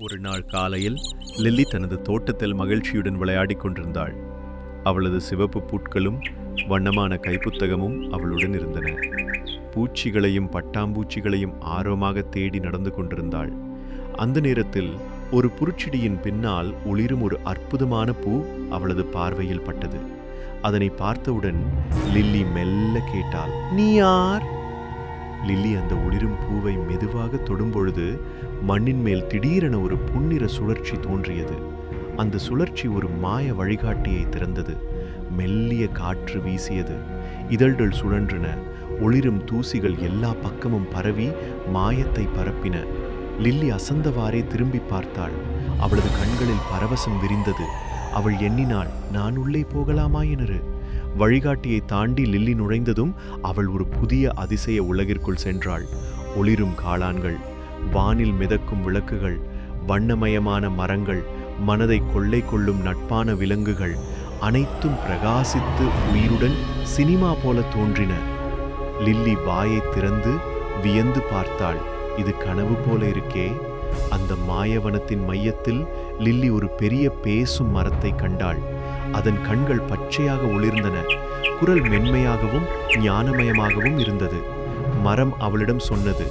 ஒரு நாள் காலையில் லில்லி தனது தோட்டத்தில் மகிழ்ச்சியுடன் விளையாடிக் கொண்டிருந்தாள். அவளது சிவப்பு பூட்களும் வண்ணமான கைப்புத்தகமும் அவளுடன் இருந்தன. பூச்சிகளையும் பட்டாம்பூச்சிகளையும் ஆர்வமாக தேடி நடந்து கொண்டிருந்தாள். அந்த நேரத்தில் ஒரு புருச்செடியின் பின்னால் ஒளிரும் ஒரு அற்புதமான பூ அவளது பார்வையில் பட்டது. அதனை பார்த்தவுடன் லில்லி மெல்ல கேட்டாள் நீ யார்? லில்லி அந்த ஒளிரும் பூவை மெதுவாக தொடும்பொழுது மண்ணின் மேல் திடீரென ஒரு புன்னிற சுழற்சி தோன்றியது. அந்த சுழற்சி ஒரு மாய வழிகாட்டியை திறந்தது. மெல்லிய காற்று வீசியது. இதழ்கள் சுழன்றன. ஒளிரும் தூசிகள் எல்லா பக்கமும் பரவி மாயத்தை பரப்பின. லில்லி அசந்தவாறே திரும்பி பார்த்தாள். அவளது கண்களில் பரவசம் விரிந்தது. அவள் எண்ணினாள் நான் உள்ளே போகலாமா எனறு? வழிகாட்டியை தாண்டி லில்லி நுழைந்ததும் அவள் ஒரு புதிய அதிசய உலகிற்குள் சென்றாள். ஒளிரும் காளான்கள் வானில் மிதக்கும் விளக்குகள் வண்ணமயமான மரங்கள் மனதை கொள்ளை கொள்ளும் நட்பான விலங்குகள் அனைத்தும் பிரகாசித்து உயிருடன் சினிமா போல தோன்றின. லில்லி வாயை திறந்து வியந்து பார்த்தாள். இது கனவு போல இருக்கே. அந்த மாயவனத்தின் மையத்தில் லில்லி ஒரு பெரிய பேசும் மரத்தை கண்டாள். அதன் கண்கள் பச்சையாக ஒளிர்ந்தன. குரல் மென்மையாகவும் ஞானமயமாகவும் இருந்தது. மரம் அவளிடம் சொன்னது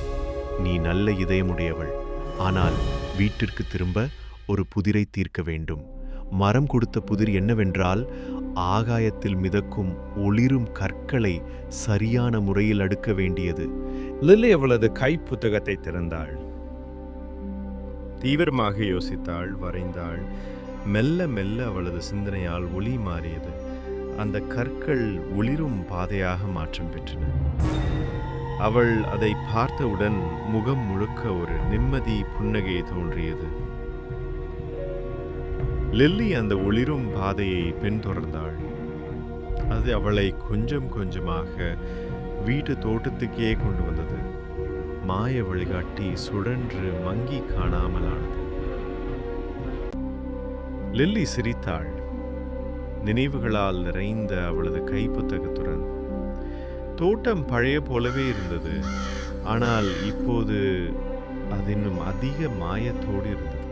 நீ நல்ல இதயமுடையவள். ஆனால் வீட்டிற்கு திரும்ப ஒரு புதிரை தீர்க்க வேண்டும். மரம் கொடுத்த புதிர் என்னவென்றால் ஆகாயத்தில் மிதக்கும் ஒளிரும் கற்களை சரியான முறையில் அடுக்க வேண்டியது. லில்லி அவளது கைப்புத்தகத்தை திறந்தாள். தீவிரமாக யோசித்தாள் வரைந்தாள். மெல்ல மெல்ல அவளது சிந்தனையால் ஒளி மாறியது. அந்த கற்கள் ஒளிரும் பாதையாக மாற்றம் பெற்றன. அவள் அதை பார்த்தவுடன் முகம் முழுக்க ஒரு நிம்மதி புன்னகை தோன்றியது. லில்லி அந்த ஒளிரும் பாதையை பின்தொடர்ந்தாள் அது அவளை கொஞ்சம் கொஞ்சமாக வீட்டு தோட்டத்துக்கே கொண்டு வந்தது. மாய வழிகாட்டி சுழன்று மங்கி காணாமலானது. லில்லி சிரித்தாள். நினைவுகளால் நிறைந்த அவளது கைப்புத்தகத்துடன். தோட்டம் பழைய போலவே இருந்தது. ஆனால் இப்போது அது இன்னும் அதிக மாயத்தோடு இருந்தது.